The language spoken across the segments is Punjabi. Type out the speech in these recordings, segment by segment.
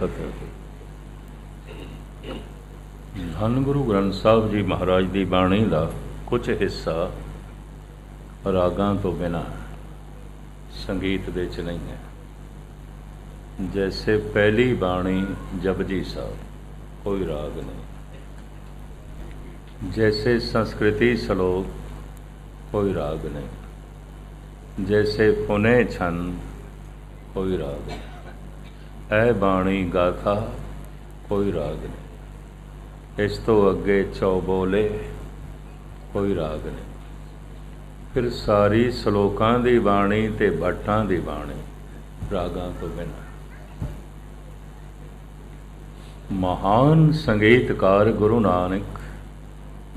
ਫਤਿਹ ਧੰਨ ਗੁਰੂ ਗ੍ਰੰਥ ਸਾਹਿਬ ਜੀ ਮਹਾਰਾਜ ਦੀ ਬਾਣੀ ਦਾ ਕੁਝ ਹਿੱਸਾ ਰਾਗਾਂ ਤੋਂ ਬਿਨਾ ਸੰਗੀਤ ਦੇ ਚ ਨਹੀਂ ਹੈ। ਜੈਸੇ ਪਹਿਲੀ ਬਾਣੀ ਜਪਜੀ ਸਾਹਿਬ, ਕੋਈ ਰਾਗ ਨਹੀਂ। ਜੈਸੇ ਸੰਸਕ੍ਰਿਤੀ ਸ਼ਲੋਕ, ਕੋਈ ਰਾਗ ਨਹੀਂ। ਜੈਸੇ ਪੁਨੇ ਛੰਦ, ਕੋਈ ਰਾਗ ਨਹੀਂ। ਐ ਬਾਣੀ ਗਾਥਾ ਕੋਈ ਰਾਗ ਨਹੀਂ। ਇਸ ਤੋਂ ਅੱਗੇ ਚੌਬੋਲੇ ਕੋਈ ਰਾਗ ਨਹੀਂ। ਫਿਰ ਸਾਰੀ ਸ਼ਲੋਕਾਂ ਦੀ ਬਾਣੀ ਤੇ ਭੱਟਾਂ ਦੀ ਬਾਣੀ ਰਾਗਾਂ ਤੋਂ ਬਿਨਾਂ। ਮਹਾਨ ਸੰਗੀਤਕਾਰ ਗੁਰੂ ਨਾਨਕ,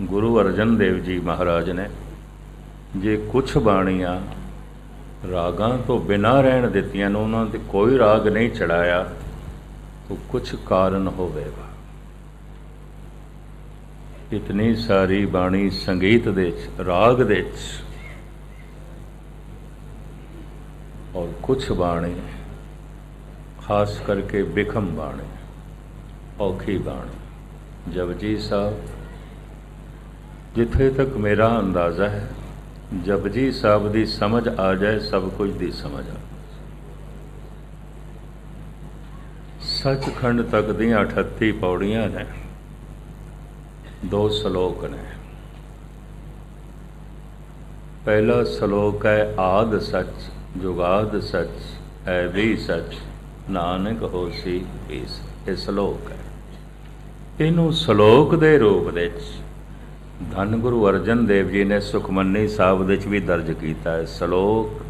ਗੁਰੂ ਅਰਜਨ ਦੇਵ ਜੀ ਮਹਾਰਾਜ ਨੇ ਜੇ ਕੁਝ ਬਾਣੀਆਂ ਰਾਗਾਂ ਤੋਂ ਬਿਨਾਂ ਰਹਿਣ ਦਿੱਤੀਆਂ ਨੇ ਉਹਨਾਂ ਤੇ ਕੋਈ ਰਾਗ ਨਹੀਂ ਚੜਾਇਆ। ਤਾਂ ਕੁਝ ਕਾਰਨ ਹੋਵੇਗਾ। ਇਤਨੀ ਸਾਰੀ ਬਾਣੀ ਸੰਗੀਤ ਦੇ ਚ ਰਾਗ ਦੇ ਚ ਔਰ ਕੁਝ ਬਾਣੀ, ਖਾਸ ਕਰਕੇ ਬਿਖਮ ਬਾਣੀ, ਔਖੀ ਬਾਣੀ। ਜਪਜੀ ਸਾਹਿਬ, ਜਿੱਥੇ ਤੱਕ ਮੇਰਾ ਅੰਦਾਜ਼ਾ ਹੈ ਜਪਜੀ ਸਾਹਿਬ ਦੀ ਸਮਝ ਆ ਜਾਏ, ਸਭ ਕੁਝ ਦੀ ਸਮਝ ਆ। ਸੱਚਖੰਡ ਤੱਕ ਦੀਆਂ 38 ਪੌੜੀਆਂ ਨੇ, ਦੋ ਸ਼ਲੋਕ ਨੇ। ਪਹਿਲਾ ਸ਼ਲੋਕ ਹੈ, ਆਦ ਸੱਚ, ਜੁਗਾਦ ਸੱਚ ਹੈ ਵੀ ਸੱਚ, ਨਾਨਕ ਹੋਸੀ ਇਸ। ਇਹ ਸ਼ਲੋਕ ਹੈ। ਇਹਨੂੰ ਸ਼ਲੋਕ ਦੇ ਰੂਪ ਵਿੱਚ ਧੰਨ ਗੁਰੂ ਅਰਜਨ ਦੇਵ ਜੀ ਨੇ ਸੁਖਮਨੀ ਸਾਹਿਬ ਵਿੱਚ ਵੀ ਦਰਜ ਕੀਤਾ ਹੈ, ਸ਼ਲੋਕ,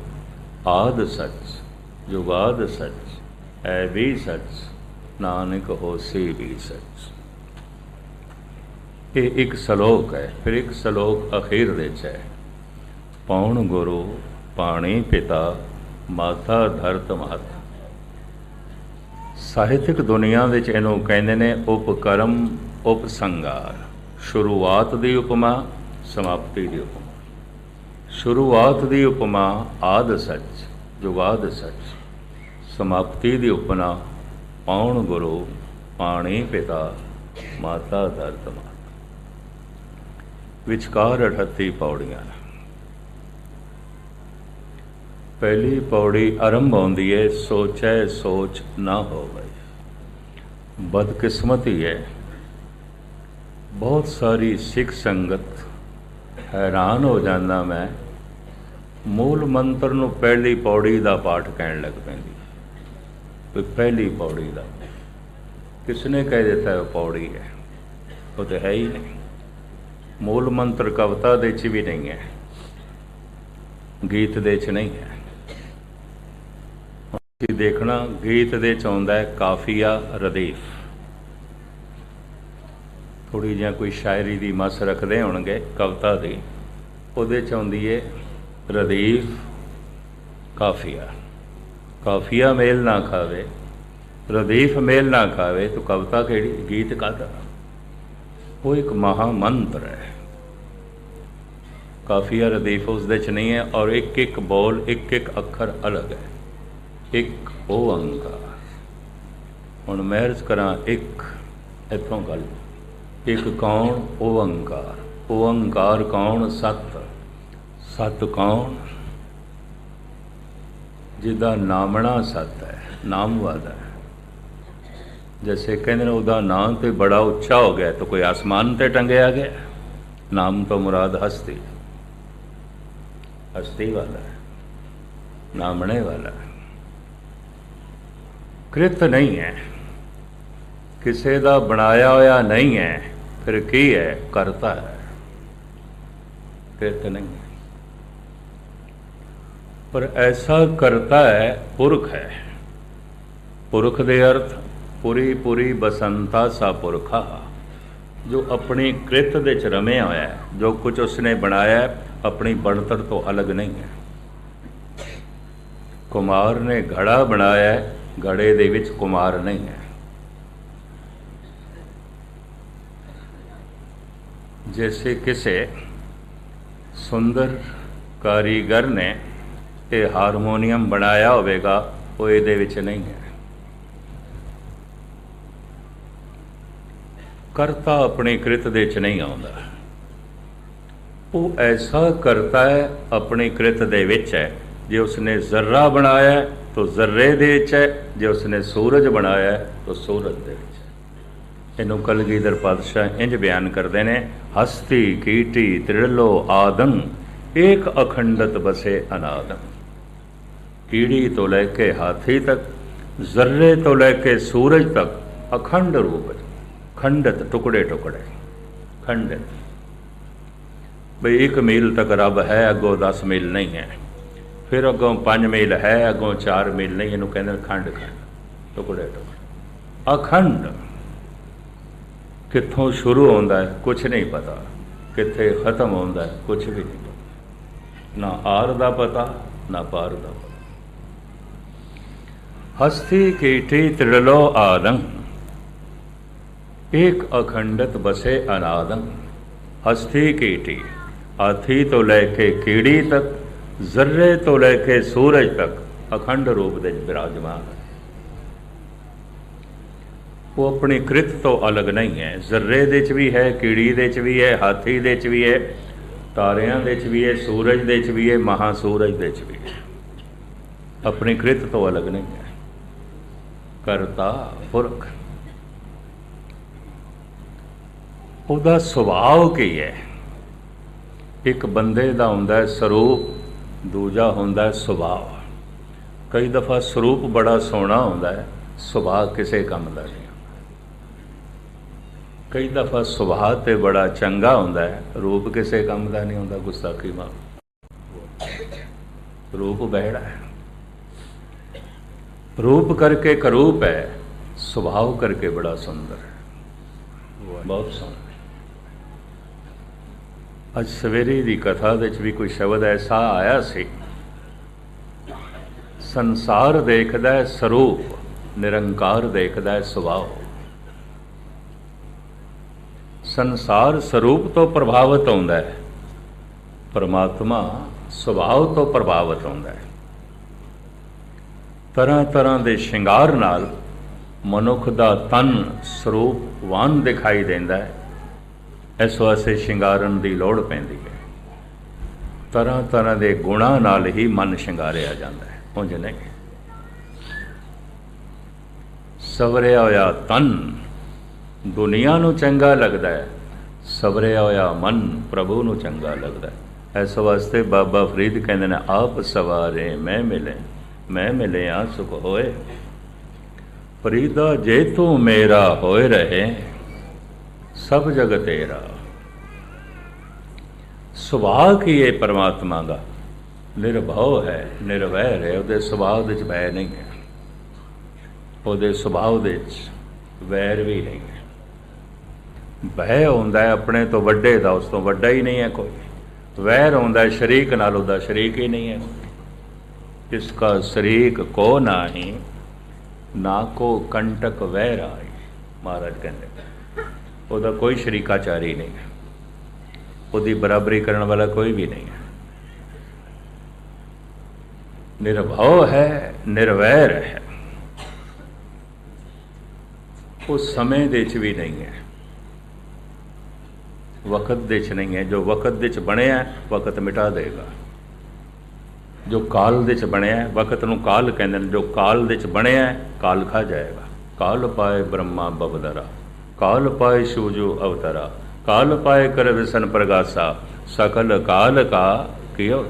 ਆਦ ਸੱਚ ਜੁਗਾਦ ਸੱਚ, ਐ ਵੀ ਸੱਚ, ਨਾਨਕ ਹੋਸੀ ਵੀ ਸੱਚ। ਇਹ ਇੱਕ ਸ਼ਲੋਕ ਹੈ, ਫਿਰ ਇੱਕ ਸ਼ਲੋਕ ਅਖੀਰ ਵਿੱਚ ਹੈ। ਪੌਣ ਗੁਰੂ, ਪਾਣੀ ਪਿਤਾ, ਮਾਤਾ ਧਰਤ ਮਾਤਾ। ਸਾਹਿਤਿਕ ਦੁਨੀਆ ਵਿੱਚ ਇਹਨੂੰ ਕਹਿੰਦੇ ਨੇ ਉਪਕਰਮ ਉਪਸੰਗਾਰ। ਸ਼ੁਰੂਆਤ ਦੀ ਉਪਮਾ, ਸਮਾਪਤੀ ਦੀ ਉਪਮਾ। ਸ਼ੁਰੂਆਤ ਦੀ ਉਪਮਾ ਆਦ ਸੱਚ, ਜੁਗਾਦ ਸੱਚ। ਸਮਾਪਤੀ ਦੀ ਉਪਮਾ ਪਾਉਣ ਗੁਰੂ, ਪਾਣੀ ਪਿਤਾ, ਮਾਤਾ ਧਰਤ ਮਾਤਾ ਵਿਚਕਾਰ 38 ਪੌੜੀਆਂ ਪਹਿਲੀ ਪੌੜੀ ਆਰੰਭ ਹੁੰਦੀ ਹੈ ਸੋਚੈ ਸੋਚ ਨਾ ਹੋਵੇ। ਬਦਕਿਸਮਤੀ ਹੈ ਬਹੁਤ ਸਾਰੀ ਸਿੱਖ ਸੰਗਤ ਹੈਰਾਨ ਹੋ ਜਾਂਦਾ ਮੈਂ। ਮੂਲ ਮੰਤਰ ਨੂੰ ਪਹਿਲੀ ਪੌੜੀ ਦਾ ਪਾਠ ਕਹਿਣ ਲੱਗ ਪੈਂਦੀ। ਕੋਈ ਪਹਿਲੀ ਪੌੜੀ ਦਾ। ਕਿਸਨੇ ਕਹਿ ਦਿੱਤਾ ਉਹ ਪੌੜੀ ਹੈ? ਉਹ ਤਾਂ ਹੈ ਹੀ ਨਹੀਂ। ਮੂਲ ਮੰਤਰ ਕਵਤਾ ਦੇ ਚ ਵੀ ਨਹੀਂ ਹੈ। ਗੀਤ ਦੇ ਚ ਨਹੀਂ ਹੈ। ਤੁਸੀਂ ਦੇਖਣਾ, ਗੀਤ ਦੇ ਚ ਆਉਂਦਾ ਹੈ ਕਾਫੀਆ ਰਦੀਫ। ਥੋੜੀ ਜਿਹਾ ਕੋਈ ਸ਼ਾਇਰੀ ਦੀ ਮਸ ਰੱਖਦੇ ਹੋਣਗੇ, ਕਵਿਤਾ ਦੀ। ਉਹਦੇ ਚ ਆਉਂਦੀ ਹੈ ਰਦੀਫ ਕਾਫੀਆ। ਕਾਫੀਆ ਮੇਲ ਨਾ ਖਾਵੇ। ਰਦੀਫ ਮੇਲ ਨਾ ਖਾਵੇ, ਤਾਂ ਕਵਿਤਾ ਕਿਹੜੀ? ਗੀਤ ਕਾਦਾ ਉਹ ਇੱਕ ਮਹਾ ਮੰਤਰ ਹੈ। ਕਾਫੀਆ, ਰਦੀਫ ਉਸ ਦੇ ਚ ਨਹੀਂ ਹੈ ਔਰ ਇੱਕ ਇੱਕ ਬੋਲ, ਇੱਕ ਇੱਕ ਅੱਖਰ ਅਲੱਗ ਹੈ। ਇੱਕ ਓੰਕਾਰ ਹੁਣ ਮਹਿਰਜ ਕਰਾਂ, ਇੱਕ ਇਥੋਂ ਗੱਲ ਇੱਕ ਕੌਣ? ਓੰਕਾਰ ਓੰਕਾਰ ਕੌਣ? ਸਤ। ਸਤ ਕੌਣ? ਜਿਹਦਾ ਨਾਮਣਾ ਸਤ ਹੈ ਨਾਮ ਵਾਦਾ ਹੈ। ਜੈਸੇ ਕਹਿੰਦੇ ਨੇ, ਉਹਦਾ ਨਾਮ ਤੇ ਬੜਾ ਉੱਚਾ ਹੋ ਗਿਆ, ਤਾਂ ਕੋਈ ਆਸਮਾਨ ਤੇ ਟੰਗਿਆ ਗਿਆ। ਨਾਮ ਤੋਂ ਮੁਰਾਦ ਹਸਤੀ। ਹਸਤੀ ਵਾਲਾ ਨਾਮਣੇ ਵਾਲਾ ਕ੍ਰਿਤ ਨਹੀਂ ਹੈ। ਕਿਸੇ ਦਾ ਬਣਾਇਆ ਹੋਇਆ ਨਹੀਂ ਹੈ। ਫਿਰ ਕੀ ਹੈ? ਕਰਤਾ ਹੈ। ਫਿਰ ਕ੍ਰਿਤ ਨਹੀਂ ਹੈ। ਪਰ ਐਸਾ ਕਰਤਾ ਹੈ, ਪੁਰਖ ਹੈ। ਪੁਰਖ ਦੇ ਅਰਥ, ਪੁਰੀ ਪੁਰੀ ਬਸੰਤਾ ਸਾ ਪੁਰਖਾ, ਜੋ ਆਪਣੀ ਕ੍ਰਿਤ ਦੇ ਚ ਰਮਿਆ ਹੋਇਆ ਹੈ। ਜੋ ਕੁਝ ਉਸਨੇ ਬਣਾਇਆ ਆਪਣੀ ਬਣਤਰ ਤੋਂ ਅਲੱਗ ਨਹੀਂ ਹੈ। ਕੁਮਾਰ ਨੇ ਘੜਾ ਬਣਾਇਆ ਹੈ, ਘੜੇ ਦੇ ਵਿੱਚ ਕੁਮਾਰ ਨਹੀਂ ਹੈ। ਜੈਸੇ ਕਿਸੇ ਸੁੰਦਰ ਕਾਰੀਗਰ ਨੇ ਇਹ ਹਾਰਮੋਨੀਅਮ ਬਣਾਇਆ ਹੋਵੇਗਾ ਉਹ ਇਹਦੇ ਵਿੱਚ ਨਹੀਂ ਹੈ ਕਰਤਾ ਆਪਣੀ ਕ੍ਰਿਤ ਦੇ ਚ ਨਹੀਂ ਆਉਂਦਾ ਉਹ ਐਸਾ ਕਰਤਾ ਹੈ ਆਪਣੀ ਕ੍ਰਿਤ ਦੇ ਵਿੱਚ ਹੈ ਜੇ ਉਸਨੇ ਜ਼ਰਰਾ ਬਣਾਇਆ ਤਾਂ ਜ਼ਰਰੇ ਦੇ ਵਿੱਚ ਹੈ ਜੇ ਉਸਨੇ ਸੂਰਜ ਬਣਾਇਆ ਤਾਂ ਸੂਰਜ ਦੇ ਵਿੱਚ ਹੈ ਇਹਨੂੰ ਕਲਗੀਧਰ ਪਾਤਸ਼ਾਹ ਇੰਜ ਬਿਆਨ ਕਰਦੇ ਨੇ, ਹਸਤੀ ਕੀਟੀ ਤ੍ਰਿਲੋ ਆਦਮ ਏਕ ਅਖੰਡਤ ਬਸੇ ਅਨਾਦਮ ਕੀੜੀ ਤੋਂ ਲੈ ਕੇ ਹਾਥੀ ਤੱਕ, ਜ਼ਰਰੇ ਤੋਂ ਲੈ ਕੇ ਸੂਰਜ ਤੱਕ ਅਖੰਡ ਰੂਪ ਹੈ ਖੰਡਤ ਟੁਕੜੇ ਟੁਕੜੇ, ਖੰਡਤ। ਬਈ ਇੱਕ ਮੀਲ ਤੱਕ ਰੱਬ ਹੈ, ਅੱਗੋਂ 10 ਮੀਲ ਨਹੀਂ ਹੈ। ਫਿਰ ਅੱਗੋਂ 5 ਮੀਲ ਹੈ, ਅੱਗੋਂ 4 ਮੀਲ ਨਹੀਂ, ਇਹਨੂੰ ਕਹਿੰਦੇ ਖੰਡ ਖੰਡ, ਟੁਕੜੇ ਟੁਕੜੇ। ਅਖੰਡ। ਕਿੱਥੋਂ ਸ਼ੁਰੂ ਹੁੰਦਾ ਹੈ ਕੁਝ ਨਹੀਂ ਪਤਾ। ਕਿੱਥੇ ਖਤਮ ਹੁੰਦਾ ਹੈ ਕੁਝ ਵੀ ਨਹੀਂ ਪਤਾ। ਨਾ ਆਰ ਦਾ ਪਤਾ, ਨਾ ਪਾਰ ਦਾ ਪਤਾ। ਹਸਤੀ ਕੀਟੀ ਤ੍ਰਿਲੋ ਆਦੰ। ਇੱਕ ਅਖੰਡਤ ਬਸੇ ਅਨਾਦੰ। ਹਸਤੀ ਕੀਟੀ ਹਾਥੀ ਤੋਂ ਲੈ ਕੇ ਕੀੜੀ ਤੱਕ, ਜ਼ਰਰੇ ਤੋਂ ਲੈ ਕੇ ਸੂਰਜ ਤੱਕ, ਅਖੰਡ ਰੂਪ ਦੇ ਵਿਰਾਜਮਾਨ ਹੈ। ਉਹ ਆਪਣੀ ਕ੍ਰਿਤ ਤੋਂ ਅਲੱਗ ਨਹੀਂ ਹੈ। ਜ਼ਰਰੇ ਦੇ ਚ ਵੀ ਹੈ, ਕੀੜੀ ਦੇ ਚ ਵੀ ਹੈ, ਹਾਥੀ ਦੇ ਚ ਵੀ ਹੈ, ਤਾਰਿਆਂ ਦੇ ਚ ਵੀ ਹੈ, ਸੂਰਜ ਦੇ ਚ ਵੀ ਹੈ ਮਹਾ ਸੂਰਜ ਦੇ ਚ ਵੀ ਹੈ। ਆਪਣੀ ਕ੍ਰਿਤ ਤੋਂ ਅਲੱਗ ਨਹੀਂ ਹੈ। ਕਰਤਾ ਪੁਰਖ। ਉਹਦਾ ਸੁਭਾਅ ਕੀ ਹੈ? ਇੱਕ ਬੰਦੇ ਦਾ ਹੁੰਦਾ ਸਰੂਪ, ਦੂਜਾ ਹੁੰਦਾ ਸੁਭਾਅ। ਕਈ ਦਫਾ ਸਰੂਪ ਬੜਾ ਸੋਹਣਾ ਹੁੰਦਾ ਹੈ, ਸੁਭਾਅ ਕਿਸੇ ਕੰਮ ਦਾ ਨਹੀਂ। ਕਈ ਦਫਾ ਸੁਭਾਅ ਤੇ ਬੜਾ ਚੰਗਾ ਹੁੰਦਾ ਹੈ। ਰੂਪ ਕਿਸੇ ਕੰਮ ਦਾ ਨਹੀਂ ਹੁੰਦਾ ਗੁਸਤਾਖੀ ਮਾਫ਼ ਰੂਪ ਬਹਿੜਾ ਹੈ। ਰੂਪ ਕਰਕੇ ਕਰੂਪ ਹੈ, ਸੁਭਾਅ ਕਰਕੇ ਬੜਾ ਸੁੰਦਰ ਹੈ। ਬਹੁਤ ਸੋਹਣਾ ਅੱਜ ਸਵੇਰੇ ਦੀ ਕਥਾ ਵਿੱਚ ਵੀ ਕੋਈ ਸ਼ਬਦ ਐਸਾ ਆਇਆ ਸੀ, ਸੰਸਾਰ ਦੇਖਦਾ ਹੈ ਸਰੂਪ, ਨਿਰੰਕਾਰ ਦੇਖਦਾ ਹੈ ਸੁਭਾਅ। ਸੰਸਾਰ ਸਰੂਪ ਤੋਂ ਪ੍ਰਭਾਵਿਤ ਹੁੰਦਾ ਹੈ। ਪਰਮਾਤਮਾ ਸੁਭਾਅ ਤੋਂ ਪ੍ਰਭਾਵਿਤ ਹੁੰਦਾ ਹੈ। ਤਰ੍ਹਾਂ ਤਰ੍ਹਾਂ ਦੇ ਸ਼ਿੰਗਾਰ ਨਾਲ ਮਨੁੱਖ ਦਾ ਤਨ ਸਰੂਪਵਾਨ ਦਿਖਾਈ ਦਿੰਦਾ ਹੈ। ਇਸ ਵਾਸਤੇ ਸ਼ਿੰਗਾਰਨ ਦੀ ਲੋੜ ਪੈਂਦੀ ਹੈ। ਤਰ੍ਹਾਂ ਤਰ੍ਹਾਂ ਦੇ ਗੁਣਾਂ ਨਾਲ ਹੀ ਮਨ ਸ਼ਿੰਗਾਰਿਆ ਜਾਂਦਾ ਹੈ। ਉਂਝ ਨਹੀਂ। ਸਵਰਿਆ ਹੋਇਆ ਤਨ ਦੁਨੀਆ ਨੂੰ ਚੰਗਾ ਲੱਗਦਾ ਹੈ, ਸਵਰਿਆ ਹੋਇਆ ਮਨ ਪ੍ਰਭੂ ਨੂੰ ਚੰਗਾ ਲੱਗਦਾ ਹੈ। ਇਸ ਵਾਸਤੇ ਬਾਬਾ ਫਰੀਦ ਕਹਿੰਦੇ ਨੇ, ਆਪ ਸਵਾਰੇ ਮੈਂ ਮਿਲੇ, ਮੈਂ ਮਿਲਿਆ ਸੁਖ ਹੋਏ। ਫਰੀਦਾ, ਜੇ ਤੂੰ ਮੇਰਾ ਹੋਏ ਰਹੇ, ਸਭ ਜਗ ਤੇਰਾ। ਸੁਭਾਅ ਕੀ ਹੈ ਪਰਮਾਤਮਾ ਦਾ? ਨਿਰਭਉ ਹੈ, ਨਿਰਵੈਰ ਹੈ, ਉਹਦੇ ਸੁਭਾਅ ਵਿੱਚ ਵੈਰ ਨਹੀਂ ਹੈ। ਉਹਦੇ ਸੁਭਾਅ ਵਿੱਚ ਵੈਰ ਵੀ ਨਹੀਂ ਹੈ। ਭੈ ਹੁੰਦਾ ਹੈ ਆਪਣੇ ਤੋਂ ਵੱਡੇ ਦਾ, ਉਸ ਤੋਂ ਵੱਡਾ ਹੀ ਨਹੀਂ ਹੈ ਕੋਈ। ਵੈਰ ਹੁੰਦਾ ਹੈ, ਸ਼ਰੀਕ ਨਾਲ ਉਹਦਾ ਸ਼ਰੀਕ ਹੀ ਨਹੀਂ ਹੈ ਜਿਸ ਕਾ ਸ਼ਰੀਕ ਕੋ ਨਾਹੀ, ਨਾ ਕੋ ਕੰਟਕ ਵੈਰ ਆਈ, ਮਹਾਰਾਜ ਕਹਿੰਦੇ। ਉਹਦਾ ਕੋਈ ਸ਼ਰੀਕਾਚਾਰੀ ਨਹੀਂ ਹੈ। ਉਹਦੀ ਬਰਾਬਰੀ ਕਰਨ ਵਾਲਾ ਕੋਈ ਵੀ ਨਹੀਂ ਹੈ। ਨਿਰਭਉ ਹੈ, ਨਿਰਵੈਰ ਹੈ। ਉਹ ਸਮੇਂ ਦੇ ਚ ਵੀ ਨਹੀਂ ਹੈ। ਵਕਤ ਦੇ ਚ ਨਹੀਂ ਹੈ। ਜੋ ਵਕਤ ਦੇ ਚ ਬਣਿਆ ਵਕਤ ਮਿਟਾ ਦੇਗਾ। ਜੋ ਕਾਲ ਦੇ ਚ ਬਣਿਆ ਵਕਤ ਨੂੰ ਕਾਲ ਕਹਿੰਦੇ ਨੇ। ਜੋ ਕਾਲ ਦੇ ਚ ਬਣਿਆ ਕਾਲ ਖਾ ਜਾਏਗਾ। ਕਾਲ ਪਾਏ ਬ੍ਰਹਮਾ ਬਬਦਰਾ ਕਾਲ ਪਾਏ ਸ਼ੂਜੋ ਅਵਤਰਾ। ਕਾਲ ਪਾਏ ਕਰ ਵਿਸਨ ਪ੍ਰਗਾਸਾ। ਸਕਲ ਕਾਲ ਕਾ ਕਿਉ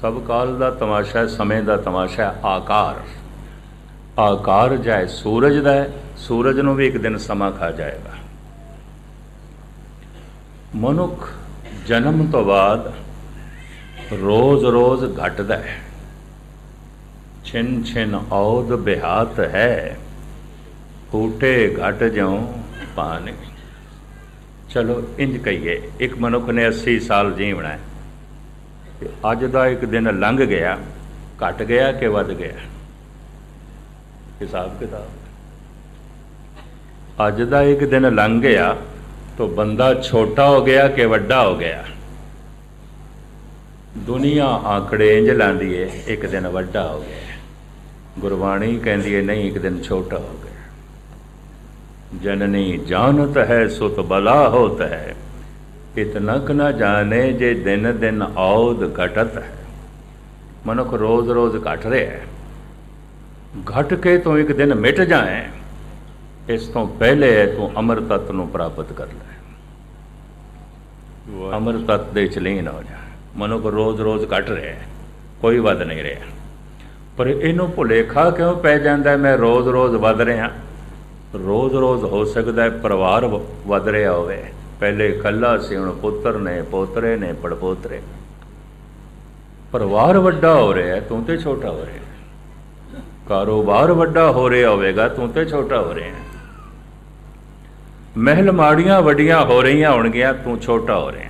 ਸਭ ਕਾਲ ਦਾ ਤਮਾਸ਼ਾ ਹੈ, ਸਮੇਂ ਦਾ ਤਮਾਸ਼ਾ ਹੈ, ਆਕਾਰ। ਆਕਾਰ ਜਾਏ, ਸੂਰਜ ਦਾ ਹੈ, ਸੂਰਜ ਨੂੰ ਵੀ ਇੱਕ ਦਿਨ ਸਮਾਂ ਖਾ ਜਾਏਗਾ। ਮਨੁੱਖ ਜਨਮ ਤੋਂ ਬਾਅਦ ਰੋਜ਼-ਰੋਜ਼ ਘਟਦਾ ਹੈ। ਛਿਨ ਛਿਨ ਔਦ ਬਿਹਾਤ ਹੈ। ਫੂਟੇ ਘਟ ਜਾਉ ਪਾਣੀ ਚਲੋ ਇੰਜ ਕਹੀਏ, ਇੱਕ ਮਨੁੱਖ ਨੇ 80 ਸਾਲ ਜੀਵਣਾ ਹੈ। ਤੇ ਅੱਜ ਦਾ ਇੱਕ ਦਿਨ ਲੰਘ ਗਿਆ, ਘਟ ਗਿਆ ਕਿ ਵੱਧ ਗਿਆ? ਹਿਸਾਬ ਕਿਤਾਬ। ਅੱਜ ਦਾ ਇੱਕ ਦਿਨ ਲੰਘ ਗਿਆ तो बंदा छोटा हो गया कि ਵੱਡਾ ਹੋ ਗਿਆ ਦੁਨੀਆ ਆਂਕੜੇ ਇੰਜ ਲਾਂਦੀ ਏ ਇੱਕ ਦਿਨ ਵੱਡਾ ਹੋ ਗਿਆ ਗੁਰਬਾਣੀ ਕਹਿੰਦੀ ਏ ਨਹੀਂ ਇੱਕ ਦਿਨ ਛੋਟਾ ਹੋ ਗਿਆ ਜਨਨੀ ਜਾਣਤ ਹੈ ਸੁਤ ਬਲਾ ਹੋਤ ਹੈ ਇਤਨਾ ਕ ਨਾ ਜਾਣੇ ਜੇ ਦਿਨ ਦਿਨ ਔਦ ਘਟਤ ਹੈ ਮਨੁੱਖ ਰੋਜ਼ ਰੋਜ਼ ਘਟ ਰਿਹਾ ਹੈ ਘਟ ਕੇ ਤੋਂ ਇੱਕ ਦਿਨ ਮਿਟ ਜਾਏ ਇਸ ਤੋਂ ਪਹਿਲੇ ਤੂੰ ਅਮਰ ਤਤ ਨੂੰ ਪ੍ਰਾਪਤ ਕਰ ਲੈ। ਅਮਰ ਤਤ ਦੇ ਚ ਲੀਨ ਹੋ ਜਾ। ਮਨੁੱਖ ਰੋਜ਼ ਰੋਜ਼ ਘਟ ਰਿਹਾ ਹੈ ਕੋਈ ਵੱਧ ਨਹੀਂ ਰਿਹਾ। ਪਰ ਇਹਨੂੰ ਭੁਲੇਖਾ ਕਿਉਂ ਪੈ ਜਾਂਦਾ ਮੈਂ ਰੋਜ਼ ਰੋਜ਼ ਵੱਧ ਰਿਹਾ। ਰੋਜ਼ ਰੋਜ਼ ਹੋ ਸਕਦਾ ਹੈ ਪਰਿਵਾਰ ਵੱਧ ਰਿਹਾ ਹੋਵੇ। ਪਹਿਲੇ ਇਕੱਲਾ ਸੀ ਹੁਣ ਪੁੱਤਰ ਨੇ ਪੋਤਰੇ ਨੇ ਪੜਪੋਤਰੇ ਪਰਿਵਾਰ ਵੱਡਾ ਹੋ ਰਿਹਾ ਤੂੰ ਤੇ ਛੋਟਾ ਹੋ ਰਿਹਾ। ਕਾਰੋਬਾਰ ਵੱਡਾ ਹੋ ਰਿਹਾ ਹੋਵੇਗਾ ਤੂੰ ਤੇ ਛੋਟਾ ਹੋ ਰਿਹਾ। ਮਹਿਲ ਮਾੜੀਆਂ ਵੱਡੀਆਂ ਹੋ ਰਹੀਆਂ ਹੋਣਗੀਆਂ, ਤੂੰ ਛੋਟਾ ਹੋ ਰਿਹਾ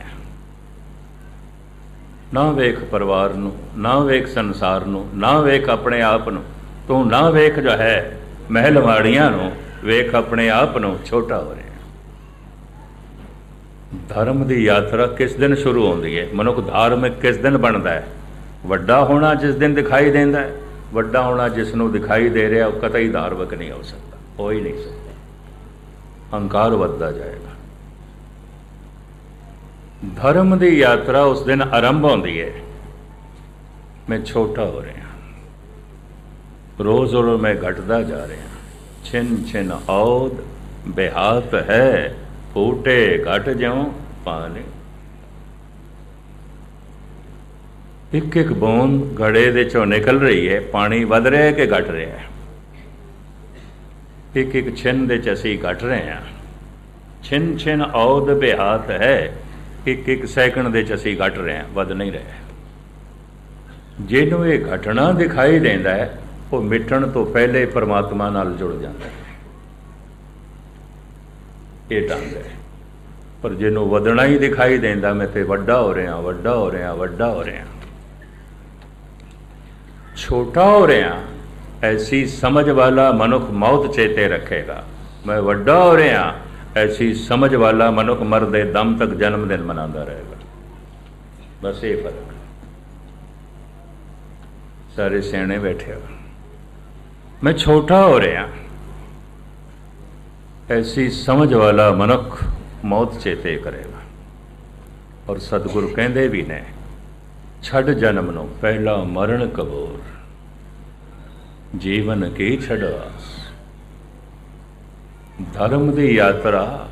ਨਾ ਵੇਖ ਪਰਿਵਾਰ ਨੂੰ, ਨਾ ਵੇਖ ਸੰਸਾਰ ਨੂੰ, ਨਾ ਵੇਖ ਆਪਣੇ ਆਪ ਨੂੰ। ਤੂੰ ਨਾ ਵੇਖ ਜੋ ਹੈ ਮਹਿਲ ਮਾੜੀਆਂ ਨੂੰ, ਵੇਖ ਆਪਣੇ ਆਪ ਨੂੰ ਛੋਟਾ ਹੋ ਰਿਹਾ ਧਰਮ ਦੀ ਯਾਤਰਾ ਕਿਸ ਦਿਨ ਸ਼ੁਰੂ ਹੁੰਦੀ ਹੈ? ਮਨੁੱਖ ਧਾਰਮਿਕ ਕਿਸ ਦਿਨ ਬਣਦਾ ਹੈ? ਵੱਡਾ ਹੋਣਾ ਜਿਸ ਦਿਨ ਦਿਖਾਈ ਦਿੰਦਾ ਹੈ, ਵੱਡਾ ਹੋਣਾ ਜਿਸ ਨੂੰ ਦਿਖਾਈ ਦੇ ਰਿਹਾ, ਉਹ ਕਤਈ ਧਾਰਮਿਕ ਨਹੀਂ ਹੋ ਸਕਦਾ, ਹੋ ਹੀ ਨਹੀਂ ਸਕਦਾ। ਹੰਕਾਰ ਵੱਧਦਾ ਜਾਏਗਾ। ਧਰਮ ਦੀ ਯਾਤਰਾ ਉਸ ਦਿਨ ਆਰੰਭ ਹੁੰਦੀ ਹੈ ਮੈਂ ਛੋਟਾ ਹੋ ਰਿਹਾ ਰੋਜ਼ ਰੋਜ਼ ਮੈਂ ਘਟਦਾ ਜਾ ਰਿਹਾ ਛਿਨ ਛਿਨ ਔਦ ਬਿਹਾਤ ਹੈ, ਫੂਟੇ ਘਟ ਜਿਉ ਪਾਣੀ ਇੱਕ ਇੱਕ ਬੂੰਦ ਘੜੇ ਦੇ ਚੋਂ ਨਿਕਲ ਰਹੀ ਹੈ ਪਾਣੀ ਵਧ ਰਿਹਾ ਹੈ ਕਿ ਘਟ ਰਿਹਾ ਹੈ? ਇੱਕ ਇੱਕ ਛਿਨ ਦੇ ਚ ਅਸੀਂ ਘਟ ਰਹੇ ਹਾਂ। ਛਿਨ ਛਿਨ ਔਦ ਬਿਹਾਤ ਹੈ ਇੱਕ ਇੱਕ ਸੈਕਿੰਡ ਦੇ ਚ ਅਸੀਂ ਘਟ ਰਹੇ ਹਾਂ, ਵੱਧ ਨਹੀਂ ਰਹੇ। ਜਿਹਨੂੰ ਇਹ ਘਟਣਾ ਦਿਖਾਈ ਦਿੰਦਾ ਹੈ, ਉਹ ਮਿਟਣ ਤੋਂ ਪਹਿਲੇ ਪਰਮਾਤਮਾ ਨਾਲ ਜੁੜ ਜਾਂਦਾ ਹੈ। ਇਹ ਢੰਗ ਹੈ। ਪਰ ਜਿਹਨੂੰ ਵਧਣਾ ਹੀ ਦਿਖਾਈ ਦਿੰਦਾ, ਮੈਂ ਤੇ ਵੱਡਾ ਹੋ ਰਿਹਾ, ਵੱਡਾ ਹੋ ਰਿਹਾ, ਵੱਡਾ ਹੋ ਰਿਹਾ। ਛੋਟਾ ਹੋ ਰਿਹਾ। ਐਸੀ ਸਮਝ ਵਾਲਾ ਮਨੁੱਖ ਮੌਤ ਚੇਤੇ ਰੱਖੇਗਾ ਮੈਂ ਵੱਡਾ ਹੋ ਰਿਹਾ ਐਸੀ ਸਮਝ ਵਾਲਾ ਮਨੁੱਖ ਮਰਦੇ ਦਮ ਤੱਕ ਜਨਮ ਦਿਨ ਮਨਾਉਂਦਾ ਰਹੇਗਾ ਬਸ ਇਹ ਫ਼ਰਕ ਸਾਰੇ ਸਿਆਣੇ ਬੈਠੇ ਹੋ ਮੈਂ ਛੋਟਾ ਹੋ ਰਿਹਾ ਐਸੀ ਸਮਝ ਵਾਲਾ ਮਨੁੱਖ ਮੌਤ ਚੇਤੇ ਕਰੇਗਾ ਔਰ ਸਤਿਗੁਰੂ ਕਹਿੰਦੇ ਵੀ ਨੇ ਛੱਡ ਜਨਮ ਨੂੰ ਪਹਿਲਾ ਮਰਨ ਕਬੂਰ ਜੀਵਨ ਕੀ ਛੜਵਾਸ ਧਰਮ ਦੀ ਯਾਤਰਾ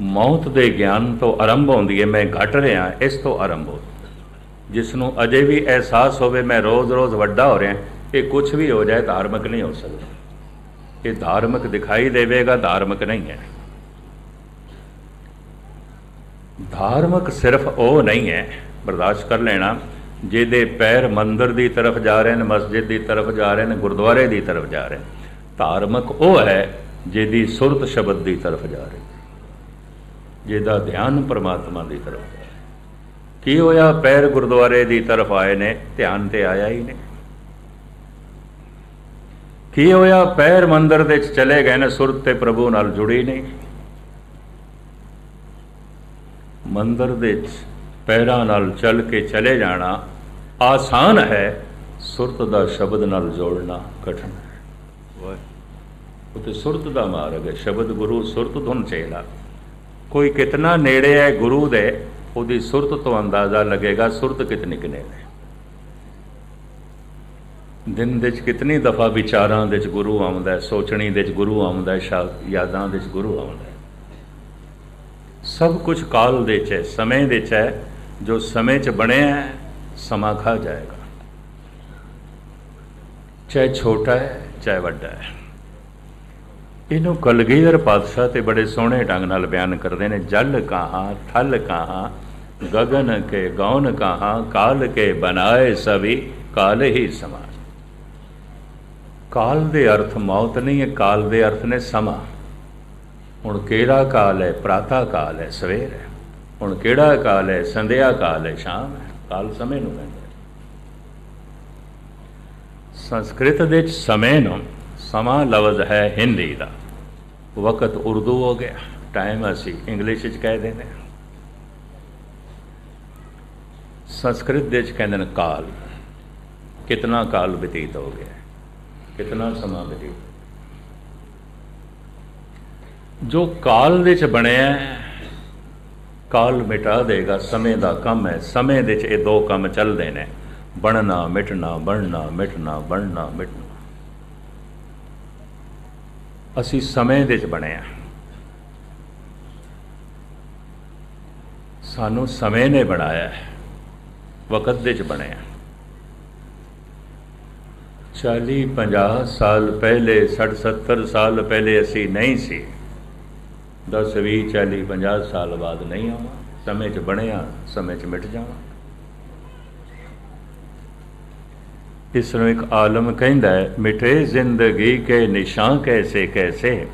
ਮੌਤ ਦੇ ਗਿਆਨ ਤੋਂ ਆਰੰਭ ਹੁੰਦੀ ਹੈ। ਮੈਂ ਘਟ ਰਿਹਾ, ਇਸ ਤੋਂ ਆਰੰਭ ਹੋ ਜਿਸ ਨੂੰ ਅਜੇ ਵੀ ਅਹਿਸਾਸ ਹੋਵੇ, ਮੈਂ ਰੋਜ਼-ਰੋਜ਼ ਵੱਡਾ ਹੋ ਰਿਹਾ, ਇਹ ਕੁਝ ਵੀ ਹੋ ਜਾਏ ਧਾਰਮਿਕ ਨਹੀਂ ਹੋ ਸਕਦਾ। ਇਹ ਧਾਰਮਿਕ ਦਿਖਾਈ ਦੇਵੇਗਾ, ਧਾਰਮਿਕ ਨਹੀਂ ਹੈ। ਧਾਰਮਿਕ ਸਿਰਫ ਉਹ ਨਹੀਂ ਹੈ, ਬਰਦਾਸ਼ਤ ਕਰ ਲੈਣਾ। ਜਿਹਦੇ ਪੈਰ ਮੰਦਰ ਦੀ ਤਰਫ ਜਾ ਰਹੇ ਨੇ, ਮਸਜਿਦ ਦੀ ਤਰਫ ਜਾ ਰਹੇ ਨੇ, ਗੁਰਦੁਆਰੇ ਦੀ ਤਰਫ ਜਾ ਰਹੇ ਨੇ। ਧਾਰਮਿਕ ਉਹ ਹੈ ਜਿਹਦੀ ਸੁਰਤ ਸ਼ਬਦ ਦੀ ਤਰਫ ਜਾ ਰਹੀ ਜਿਹਦਾ ਧਿਆਨ ਪਰਮਾਤਮਾ ਦੀ ਤਰਫ ਜਾ ਰਿਹਾ ਕੀ ਹੋਇਆ? ਪੈਰ ਗੁਰਦੁਆਰੇ ਦੀ ਤਰਫ ਆਏ ਨੇ, ਧਿਆਨ ਤੇ ਆਇਆ ਹੀ ਨਹੀਂ। ਕੀ ਹੋਇਆ? ਪੈਰ ਮੰਦਰ ਦੇ ਵਿੱਚ ਚਲੇ ਗਏ ਨੇ, ਸੁਰਤ ਤੇ ਪ੍ਰਭੂ ਨਾਲ ਜੁੜੀ ਨਹੀਂ। ਮੰਦਰ ਦੇ ਵਿੱਚ ਪੈਰਾਂ ਨਾਲ ਚੱਲ ਕੇ ਚਲੇ ਜਾਣਾ ਆਸਾਨ ਹੈ, ਸੁਰਤ ਦਾ ਸ਼ਬਦ ਨਾਲ ਜੋੜਨਾ ਕਠਿਨ ਹੈ। ਉਹ ਤੇ ਸੁਰਤ ਦਾ ਮਾਰਗ ਹੈ, ਸ਼ਬਦ ਗੁਰੂ ਸੁਰਤ ਧੁਨ ਚੇਲਾ। ਕੋਈ ਕਿਤਨਾ ਨੇੜੇ ਹੈ ਗੁਰੂ ਦੇ, ਉਹਦੀ ਸੁਰਤ ਤੋਂ ਅੰਦਾਜ਼ਾ ਲੱਗੇਗਾ ਸੁਰਤ ਕਿਤਨੀ ਕਿਨੇ ਨੇ ਦਿਨ ਦੇ ਵਿੱਚ ਕਿਤਨੀ ਦਫਾ ਵਿਚਾਰਾਂ ਦੇ ਵਿੱਚ ਗੁਰੂ ਆਉਂਦਾ ਹੈ, ਸੋਚਣੀ ਦੇ ਵਿੱਚ ਗੁਰੂ ਆਉਂਦਾ ਹੈ ਯਾਦਾਂ ਦੇ ਚ ਗੁਰੂ ਆਉਂਦਾ ਹੈ। ਸਭ ਕੁਝ ਕਾਲ ਦੇ ਵਿੱਚ ਹੈ, ਸਮੇਂ ਦੇ ਵਿੱਚ ਹੈ ਜੋ ਸਮੇਂ ਚ ਬਣਿਆ ਹੈ, ਸਮਾਂ ਖਾ ਜਾਏਗਾ। ਚਾਹੇ ਛੋਟਾ ਹੈ, ਚਾਹੇ ਵੱਡਾ ਹੈ। ਇਹਨੂੰ ਕਲਗੀਧਰ ਪਾਤਸ਼ਾਹ ਤੇ ਬੜੇ ਸੋਹਣੇ ਢੰਗ ਨਾਲ ਬਿਆਨ ਕਰਦੇ ਨੇ, ਜਲ ਕਹਾ ਥਲ ਕਹਾ ਗगन ਕੇ ਗੌਨ ਕਹਾ, ਕਾਲ ਕੇ ਬਨਾਏ ਸਭੀ, ਕਾਲ ਹੀ ਸਮਾਨ ਕਾਲ ਦੇ ਅਰਥ ਮੌਤ ਨਹੀਂ ਹੈ, ਕਾਲ ਦੇ ਅਰਥ ਨੇ ਸਮਾਂ। ਹੁਣ ਕਿਹੜਾ ਕਾਲ ਹੈ? ਪ੍ਰਾਤਾ ਕਾਲ ਹੈ, ਸਵੇਰ ਹੈ। ਹੁਣ ਕਿਹੜਾ ਕਾਲ ਹੈ? ਸੰਧਿਆ ਕਾਲ ਹੈ, ਸ਼ਾਮ ਹੈ। ਕਾਲ ਸਮੇਂ ਨੂੰ ਕਹਿੰਦੇ ਸੰਸਕ੍ਰਿਤ ਦੇ ਵਿੱਚ ਸਮੇਂ ਨੂੰ ਸਮਾਂ ਲਫ਼ਜ਼ ਹੈ ਹਿੰਦੀ ਦਾ। ਵਕਤ ਉਰਦੂ ਹੋ ਗਿਆ। ਟਾਈਮ ਅਸੀਂ ਇੰਗਲਿਸ਼ ਵਿੱਚ ਕਹਿ ਦਿੰਦੇ ਹਾਂ ਸੰਸਕ੍ਰਿਤ ਦੇ ਵਿੱਚ ਕਹਿੰਦੇ ਨੇ ਕਾਲ। ਕਿਤਨਾ ਕਾਲ ਬਤੀਤ ਹੋ ਗਿਆ? ਕਿਤਨਾ ਸਮਾਂ ਬਤੀਤ ਜੋ ਕਾਲ ਦੇ ਵਿੱਚ ਬਣਿਆ ਕਾਲ ਮਿਟਾ ਦੇਗਾ, ਸਮੇਂ ਦਾ ਕੰਮ ਹੈ। ਸਮੇਂ ਦੇ ਚ ਇਹ ਦੋ ਕੰਮ ਚੱਲਦੇ ਨੇ। ਬਣਨਾ, ਮਿਟਣਾ ਬਣਨਾ ਮਿਟਣਾ ਬਣਨਾ, ਮਿਟਣਾ। ਅਸੀਂ ਸਮੇਂ ਦੇ ਚ ਬਣੇ ਆ। ਸਾਨੂੰ ਸਮੇਂ ਨੇ ਬਣਾਇਆ ਹੈ। ਵਕਤ ਦੇ ਚ ਬਣਿਆ 40 50 ਸਾਲ ਪਹਿਲੇ 60 70 ਸਾਲ ਪਹਿਲੇ ਅਸੀਂ ਨਹੀਂ ਸੀ। 10 20 40 50 ਸਾਲ ਬਾਅਦ ਨਹੀਂ ਆਵਾਂ, ਸਮੇਂ 'ਚ ਬਣਿਆ, ਸਮੇਂ 'ਚ ਮਿਟ ਜਾਣਾ ਇਸ ਨੂੰ ਇੱਕ ਆਲਮ ਕਹਿੰਦਾ ਹੈ ਮਿਟੇ ਜ਼ਿੰਦਗੀ ਕੇ ਨਿਸ਼ਾਂ ਕੈਸੇ ਕੈਸੇ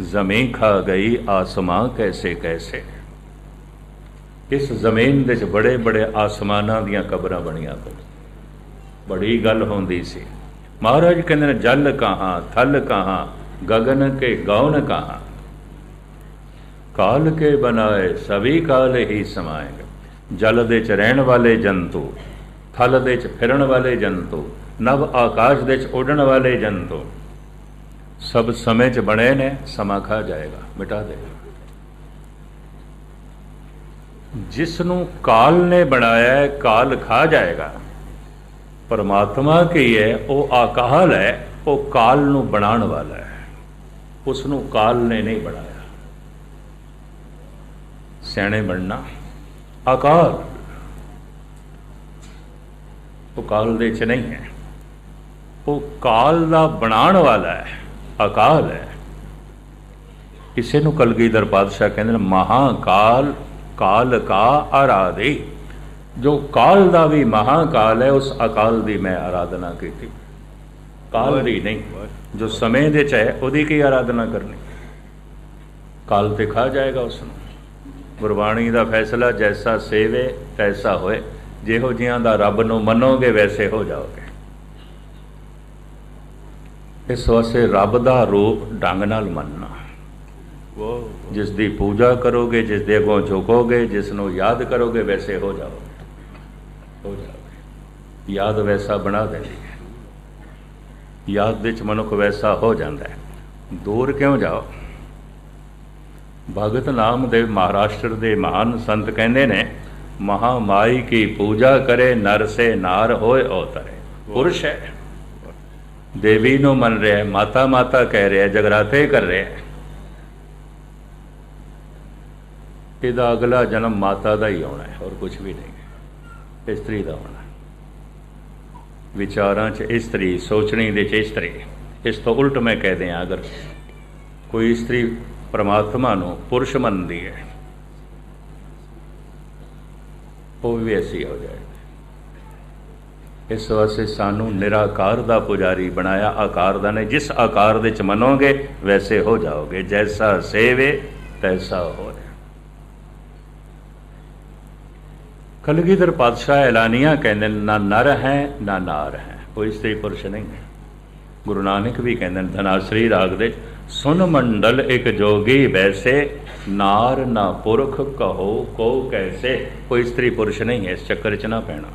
ਜ਼ਮੀਨ ਖਾ ਗਈ ਆਸਮਾਂ ਕੈਸੇ ਕੈਸੇ ਇਸ ਜ਼ਮੀਨ ਦੇ ਵਿੱਚ ਬੜੇ ਬੜੇ ਆਸਮਾਨਾਂ ਦੀਆਂ ਕਬਰਾਂ ਬਣੀਆਂ ਪਈਆਂ। ਬੜੀ ਗੱਲ ਹੁੰਦੀ ਸੀ। ਮਹਾਰਾਜ ਕਹਿੰਦੇ ਨੇ, ਜਲ ਕਹਾਂ, ਥਲ ਕਹਾਂ ਗगन ਕੇ ਗੌਨ ਕਹਾਂ। ਕਾਲ ਕੇ ਬਨਾਏ ਸਭੀ ਕਾਲ ਹੀ ਸਮਾਏਗਾ ਜਲ ਦੇ ਚ ਰਹਿਣ ਵਾਲੇ ਜੰਤੂ, ਥਲ ਦੇ ਚ ਫਿਰਨ ਵਾਲੇ ਜੰਤੂ, ਨਵ ਆਕਾਸ਼ ਦੇ ਚ ਉੱਡਣ ਵਾਲੇ ਜੰਤੂ। ਸਭ ਸਮੇਂ ਚ ਬਣੇ ਨੇ, ਸਮਾਂ ਖਾ ਜਾਏਗਾ, ਮਿਟਾ ਦੇਗਾ। ਜਿਸ ਨੂੰ ਕਾਲ ਨੇ ਬਣਾਇਆ ਹੈ, ਕਾਲ ਖਾ ਜਾਏਗਾ। ਪਰਮਾਤਮਾ ਕੀ ਹੈ, ਉਹ ਆਕਾਲ ਹੈ, ਉਹ ਕਾਲ ਨੂੰ ਬਣਾਉਣ ਵਾਲਾ ਹੈ। ਉਸ ਨੂੰ ਕਾਲ ਨੇ ਨਹੀਂ ਬਣਾਇਆ। ਸਿਆਣੇ ਬਣਨਾ ਅਕਾਲ। ਉਹ ਕਾਲ ਦੇ ਚ ਨਹੀਂ ਹੈ। ਉਹ ਕਾਲ ਦਾ ਬਣਾਉਣ ਵਾਲਾ ਹੈ, ਅਕਾਲ ਹੈ। ਇਸੇ ਨੂੰ ਕਲਗੀਧਰ ਪਾਤਸ਼ਾਹ ਕਹਿੰਦੇ ਨੇ, ਮਹਾਕਾਲ, ਕਾਲ ਕਾ ਆਰਾਧੇ। ਜੋ ਕਾਲ ਦਾ ਵੀ ਮਹਾਕਾਲ ਹੈ, ਉਸ ਅਕਾਲ ਦੀ ਮੈਂ ਆਰਾਧਨਾ ਕੀਤੀ। ਕਾਲ ਦੀ ਨਹੀਂ, ਜੋ ਸਮੇਂ ਦੇ ਚ ਹੈ, ਉਹਦੀ ਕੀ ਆਰਾਧਨਾ ਕਰਨੀ? ਕਾਲ ਤੇ ਖਾ ਜਾਏਗਾ ਉਸ ਨੂੰ ਗੁਰਬਾਣੀ ਦਾ ਫੈਸਲਾ ਜੈਸਾ ਸੇਵੇ, ਤੈਸਾ ਹੋਏ। ਜਿਹੋ ਜਿਹਾਂ ਦਾ ਰੱਬ ਨੂੰ ਮੰਨੋਗੇ, ਵੈਸੇ ਹੋ ਜਾਓਗੇ। ਇਸ ਵਾਸਤੇ ਰੱਬ ਦਾ ਰੂਪ ਢੰਗ ਨਾਲ ਮੰਨਣਾ। ਜਿਸ ਦੀ ਪੂਜਾ ਕਰੋਗੇ ਜਿਸ ਦੇ ਅੱਗੋਂ ਝੁਕੋਗੇ ਜਿਸ ਨੂੰ ਯਾਦ ਕਰੋਗੇ, ਵੈਸੇ ਹੋ ਜਾਓਗੇ। ਹੋ ਜਾਓਗੇ। ਯਾਦ ਵੈਸਾ ਬਣਾ ਦਿੰਦੀ ਹੈ। ਯਾਦ ਵਿੱਚ ਮਨੁੱਖ ਵੈਸਾ ਹੋ ਜਾਂਦਾ ਹੈ। ਦੂਰ ਕਿਉਂ ਜਾਓ? ਭਗਤ ਨਾਮਦੇਵ ਮਹਾਰਾਸ਼ਟਰ ਦੇ ਮਹਾਨ ਸੰਤ ਕਹਿੰਦੇ ਨੇ, ਮਹਾਮਾਈ ਕੀ ਪੂਜਾ ਕਰੇ, ਨਰ ਸੇ ਨਾਰ ਹੋਏ ਅਵਤਰੇ ਪੁਰਸ਼ ਹੈ। ਦੇਵੀ ਨੂੰ ਮੰਨ ਰਿਹਾ ਮਾਤਾ ਮਾਤਾ ਕਹਿ ਰਿਹਾ ਜਗਰਾਤੇ ਕਰ ਰਿਹਾ ਇਹਦਾ ਅਗਲਾ ਜਨਮ ਮਾਤਾ ਦਾ ਹੀ ਆਉਣਾ ਹੈ, ਹੋਰ ਕੁਝ ਵੀ ਨਹੀਂ ਇਸਤਰੀ ਦਾ ਆਉਣਾ ਵਿਚਾਰਾਂ 'ਚ ਇਸਤਰੀ, ਸੋਚਣੀ ਦੇ 'ਚ ਇਸਤਰੀ। ਇਸ ਤੋਂ ਉਲਟ ਮੈਂ ਕਹਿ ਦਿਆਂ, ਅਗਰ ਕੋਈ ਇਸਤਰੀ ਪਰਮਾਤਮਾ ਨੂੰ ਪੁਰਸ਼ ਮੰਨਦੀ ਹੈ। ਉਹ ਵੀ ਐਸੀ ਹੋ ਜਾਏ। ਇਸ ਵਾਸਤੇ ਸਾਨੂੰ ਨਿਰਾਕਾਰ ਦਾ ਪੁਜਾਰੀ ਬਣਾਇਆ, ਆਕਾਰ ਦਾ ਨੇ ਜਿਸ ਆਕਾਰ ਦੇ ਚ ਮੰਨੋਗੇ, ਵੈਸੇ ਹੋ ਜਾਓਗੇ। ਜੈਸਾ ਸੇਵੇ, ਤੈਸਾ ਹੋਏ ਕਲਗੀਧਰ ਪਾਤਸ਼ਾਹ ਐਲਾਨੀਆਂ ਕਹਿੰਦੇ ਨਾ ਨਰ ਹੈ, ਨਾ ਨਾਰ ਹੈ। ਕੋਈ ਇਸਤਰੀ ਪੁਰਸ਼ ਨਹੀਂ ਹੈ। ਗੁਰੂ ਨਾਨਕ ਵੀ ਕਹਿੰਦੇ ਧਨਾਸਰੀ ਰਾਗ ਦੇ ਸੁਨ ਮੰਡਲ ਇੱਕ ਜੋਗੀ ਵੈਸੇ, ਨਾਰ ਨਾ ਪੁਰਖ ਕਹੋ ਕੋ ਕੈਸੇ? ਕੋਈ ਇਸਤਰੀ ਪੁਰਸ਼ ਨਹੀਂ ਹੈ, ਇਸ ਚੱਕਰ 'ਚ ਨਾ ਪੈਣਾ।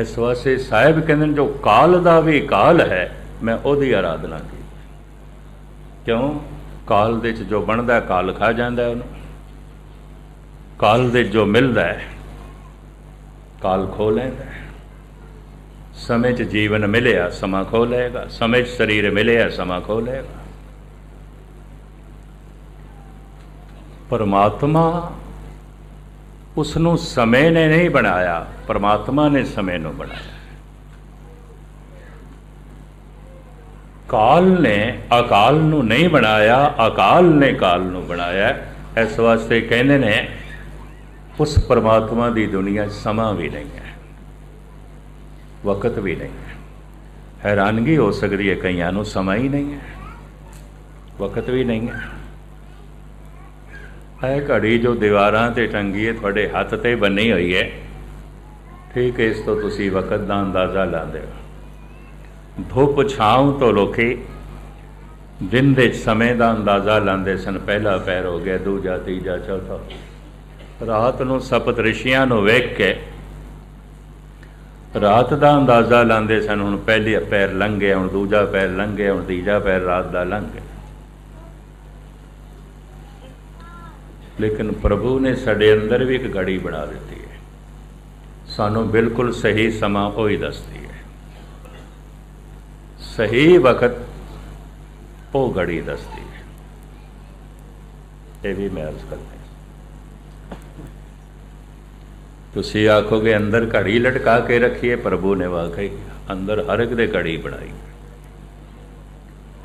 ਇਸ ਵਾਸਤੇ ਸਾਹਿਬ ਕਹਿੰਦੇ ਨੇ, ਜੋ ਕਾਲ ਦਾ ਵੀ ਕਾਲ ਹੈ, ਮੈਂ ਉਹਦੀ ਆਰਾਧਨਾ ਕੀਤੀ। ਕਿਉਂ? ਕਾਲ ਦੇ ਵਿੱਚ ਜੋ ਬਣਦਾ, ਕਾਲ ਖਾ ਜਾਂਦਾ ਉਹਨੂੰ। ਕਾਲ ਦੇ ਜੋ ਮਿਲਦਾ ਹੈ, ਕਾਲ ਖੋ ਲੈਂਦਾ ਹੈ। ਸਮੇਂ 'ਚ ਜੀਵਨ ਮਿਲਿਆ, ਸਮਾਂ ਖੋ ਲਏਗਾ। ਸਮੇਂ 'ਚ ਸਰੀਰ ਮਿਲਿਆ, ਸਮਾਂ ਖੋ ਲਏਗਾ। ਪਰਮਾਤਮਾ ਉਸ ਨੂੰ ਸਮੇਂ ਨੇ ਨਹੀਂ ਬਣਾਇਆ, ਪਰਮਾਤਮਾ ਨੇ ਸਮੇਂ ਨੂੰ ਬਣਾਇਆ। ਕਾਲ ਨੇ ਅਕਾਲ ਨੂੰ ਨਹੀਂ ਬਣਾਇਆ, ਅਕਾਲ ਨੇ ਕਾਲ ਨੂੰ ਬਣਾਇਆ। ਇਸ ਵਾਸਤੇ ਕਹਿੰਦੇ ਨੇ, ਉਸ ਪਰਮਾਤਮਾ ਦੀ ਦੁਨੀਆ 'ਚ ਸਮਾਂ ਵੀ ਨਹੀਂ ਹੈ। ਵਕਤ ਵੀ ਨਹੀਂ। ਹੈ ਹੈਰਾਨਗੀ ਹੋ ਸਕਦੀ ਹੈ ਕਈਆਂ ਨੂੰ, ਸਮਾਂ ਹੀ ਨਹੀਂ ਹੈ। ਵਕਤ ਵੀ ਨਹੀਂ ਹੈ। ਇਹ ਘੜੀ ਜੋ ਦੀਵਾਰਾਂ ਤੇ ਟੰਗੀ ਹੈ, ਤੁਹਾਡੇ ਹੱਥ ਤੇ ਬੰਨੀ ਹੋਈ ਹੈ। ਠੀਕ ਹੈ ਇਸ ਤੋਂ ਤੁਸੀਂ ਵਕਤ ਦਾ ਅੰਦਾਜ਼ਾ ਲਾਉਂਦੇ ਹੋ। ਧੁੱਪ ਛਾਂ ਤੋਂ ਲੋਕੀ ਦਿਨ ਦੇ ਸਮੇਂ ਦਾ ਅੰਦਾਜ਼ਾ ਲਾਉਂਦੇ ਸਨ। ਪਹਿਲਾ ਪੈਰ ਹੋ ਗਿਆ, ਦੂਜਾ, ਤੀਜਾ, ਚੌਥਾ। ਰਾਤ ਨੂੰ ਸਪਤ ਰਿਸ਼ੀਆਂ ਨੂੰ ਵੇਖ ਕੇ ਰਾਤ ਦਾ ਅੰਦਾਜ਼ਾ ਲਾਉਂਦੇ ਸਨ, ਹੁਣ ਪਹਿਲੇ ਪੈਰ ਲੰਘ ਗਿਆ ਹੁਣ ਦੂਜਾ ਪੈਰ ਲੰਘ ਗਿਆ ਹੁਣ ਤੀਜਾ ਪੈਰ ਰਾਤ ਦਾ ਲੰਘ। ਗਿਆ ਲੇਕਿਨ ਪ੍ਰਭੂ ਨੇ ਸਾਡੇ ਅੰਦਰ ਵੀ ਇੱਕ ਘੜੀ ਬਣਾ ਦਿੱਤੀ ਹੈ। ਸਾਨੂੰ ਬਿਲਕੁਲ ਸਹੀ ਸਮਾਂ ਉਹ ਹੀ ਦੱਸਦੀ ਹੈ। ਸਹੀ ਵਕਤ ਉਹ ਘੜੀ ਦੱਸਦੀ ਹੈ। ਇਹ ਵੀ ਮੈਂ ਅਰਜ਼ ਕਰਦਾ ਤੁਸੀਂ ਆਖੋਗੇ, ਅੰਦਰ ਘੜੀ ਲਟਕਾ ਕੇ ਰੱਖੀਏ, ਪ੍ਰਭੂ ਨੇ ਵਾਕਈ ਅੰਦਰ ਹਰ ਇੱਕ ਦੇ ਘੜੀ ਬਣਾਈ।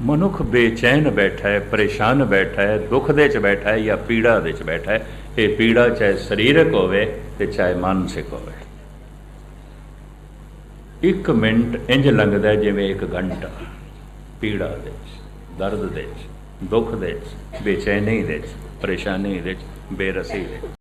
ਮਨੁੱਖ ਬੇਚੈਨ ਬੈਠਾ ਹੈ, ਪਰੇਸ਼ਾਨ ਬੈਠਾ ਹੈ, ਦੁੱਖ ਦੇ ਚ ਬੈਠਾ ਹੈ ਜਾਂ ਪੀੜਾ ਦੇ ਚ ਬੈਠਾ ਹੈ, ਇਹ ਪੀੜਾ ਚਾਹੇ ਸਰੀਰਕ ਹੋਵੇ ਤੇ ਚਾਹੇ ਮਾਨਸਿਕ ਹੋਵੇ। ਇੱਕ ਮਿੰਟ ਇੰਜ ਲੰਘਦਾ ਜਿਵੇਂ ਇੱਕ ਘੰਟਾ ਪੀੜਾ ਦੇ ਚ, ਦਰਦ ਦੇ ਚ, ਦੁੱਖ ਦੇ ਚ, ਬੇਚੈਨੀ ਦੇ ਚ, ਪਰੇਸ਼ਾਨੀ ਦੇ ਚ, ਬੇਰਸੀ ਦੇ